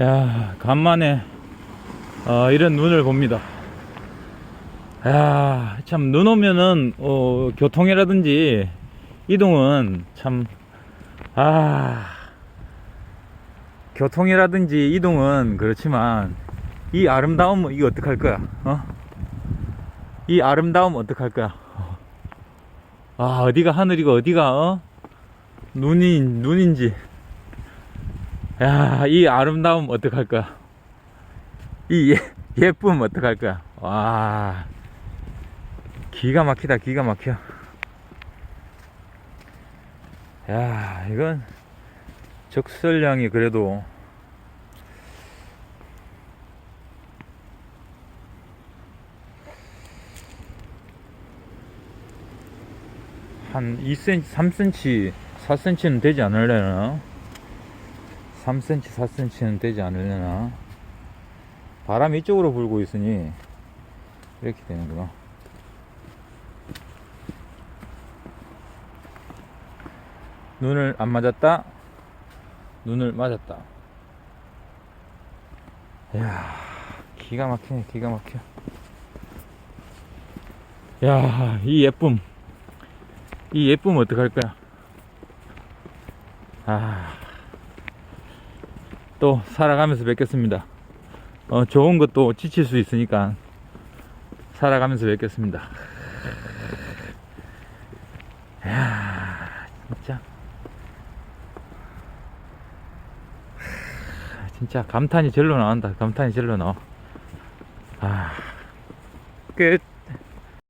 야, 간만에 어, 이런 눈을 봅니다. 야, 참 눈 오면은 어, 교통이라든지 이동은 참 아, 교통이라든지 이동은 그렇지만 이 아름다움은 이거 어떡할 거야? 어? 이 아름다움 어떡할 거야? 아, 어디가 하늘이고 어디가 어? 눈이 눈인지 야, 이 아름다움 어떡할 거야? 이 예, 예쁨 어떡할 거야? 와, 기가 막히다, 기가 막혀. 야, 이건 적설량이 그래도 한 2cm, 3cm, 4cm는 되지 않을래나? 3cm, 4cm는 되지 않으려나? 바람이 이쪽으로 불고 있으니 이렇게 되는구나. 눈을 안 맞았다. 눈을 맞았다. 이야, 기가 막히네, 기가 막혀. 야, 이 예쁨. 이 예쁨 어떡할 거야? 아. 또 살아가면서 뵙겠습니다. 어, 좋은 것도 지칠 수 있으니까 살아가면서 뵙겠습니다. 이야, 진짜. 진짜 감탄이 절로 나온다. 감탄이 절로 나와. 아, 끝.